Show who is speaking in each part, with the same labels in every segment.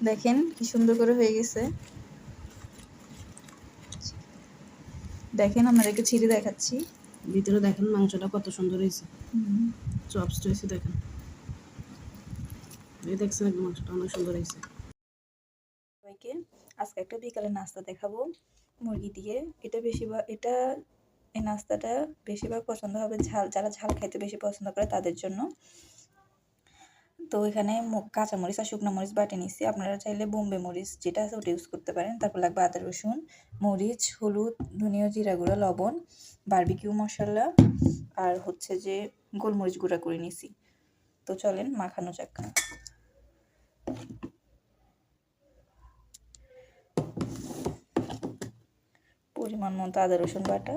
Speaker 1: দেখেন কি সুন্দর করে হয়ে গেছে। দেখেন আপনাদেরকে ছিঁড়ে দেখাচ্ছি।
Speaker 2: ভিতরে দেখেন মাংসটা কত সুন্দর হয়েছে। চপস হয়েছে দেখেন। এই দেখছেন একদম মাংসটা অনেক সুন্দর হয়েছে।
Speaker 1: সবাইকে আজকে একটা বিকালে নাস্তা দেখাবো মুরগি দিয়ে। এটা বেশিরভাগ এটা এই নাস্তাটা বেশিরভাগ পছন্দ হবে ঝাল যারা ঝাল খাইতে বেশি পছন্দ করে তাদের জন্য। তো এখানে কাঁচামরিচ আর শুকনো মরিচ বাটে নিচ্ছি আপনারা চাইলে বোম্বে মরিচ যেটা আছে ওটা ইউজ করতে পারেন। তারপর লাগবে আদা, রসুন, মরিচ, হলুদ, ধনিয়া, জিরা গুঁড়া, লবণ বারবিকিউ মশলা আর হচ্ছে যে গোলমরিচ গুঁড়া করে নিছি। তো চলেন মাখানো যাক। পরিমাণ মতো আদা, রসুন বাটা।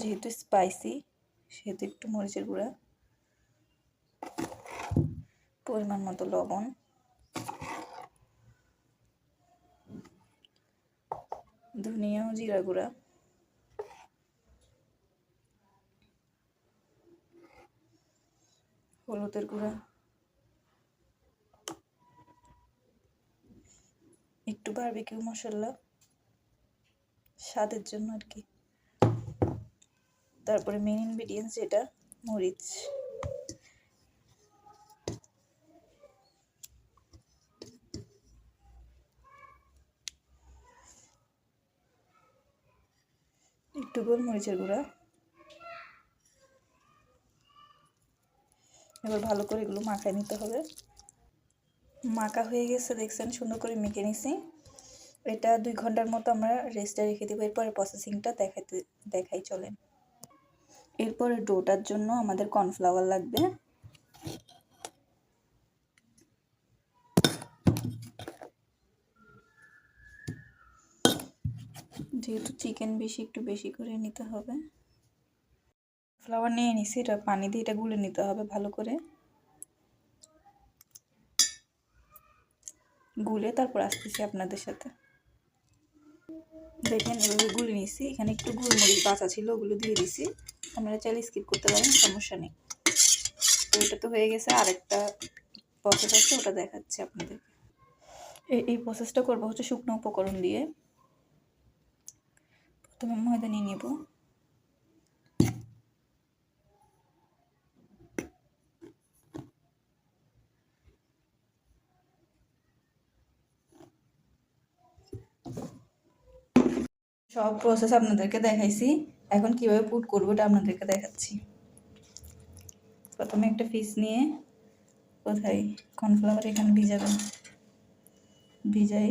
Speaker 1: যেহেতু স্পাইসি সেহেতু একটু মরিচের গুঁড়া, পরিমাণ মতো লবণ, ধনিয়া ও জিরা গুঁড়া, হলুদের গুঁড়া, একটু বারবিকিউ মশলা, স্বাদের জন্য আর কি। তারপরে মেন ইনগ্রিডিয়েন্টস যেটা, মরিচ। একটু গোলমরিচের গুঁড়া। এবার ভালো করে এগুলো মাখায় নিতে হবে। মাখা হয়ে গেছে, দেখছেন, সুন্দর করে মেখে নিছি। এটা দুই ঘণ্টার মতো আমরা রেস্টে রেখে দেবো, এরপরে প্রসেসিংটা দেখাতে দেখাই চলেন। এরপরে ডোটার জন্য আমাদের কর্নফ্লাওয়ার লাগবে। যেহেতু চিকেন বেশি, একটু বেশি করে নিতে হবে। ফ্লাওয়ার নিয়ে নিছি, এটা পানি দিয়ে এটা গুলে নিতে হবে ভালো করে। গুলে তারপর আসতেছি আপনাদের সাথে। দেখেন, এভাবে গুলে নিয়েছি। এখানে একটু গোলমরিচ বাঁচা ছিল, ওগুলো দিয়ে দিছি। আপনারা চাইলে স্কিপ করতে পারেন, সমস্যা নেই। তো এটা তো হয়ে গেছে, আরেকটা প্রসেস আছে, ওটা দেখাচ্ছি আপনাদের এই প্রসেসটা করব হচ্ছে শুকনো উপকরণ দিয়ে। প্রথমে ময়দা নিয়ে নেব। সব প্রসেস আপনাদেরকে দেখাইছি। এখন কীভাবে পুট করব এটা আপনাদেরকে দেখাচ্ছি। প্রথমে একটা পিস নিয়ে কোথায়? কর্নফ্লাওয়ার এখানে ভিজাবেন ভিজাই।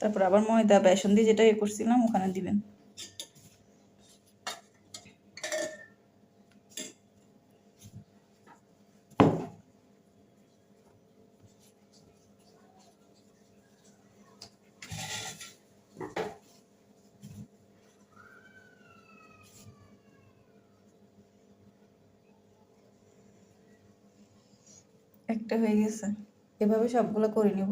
Speaker 1: তারপর আবার ময়দা, বেসন দিয়ে যেটা ইয়ে করছিলাম, ওখানে দিবেন। একটা হয়ে গেছে। এভাবে সবগুলো করে নিব।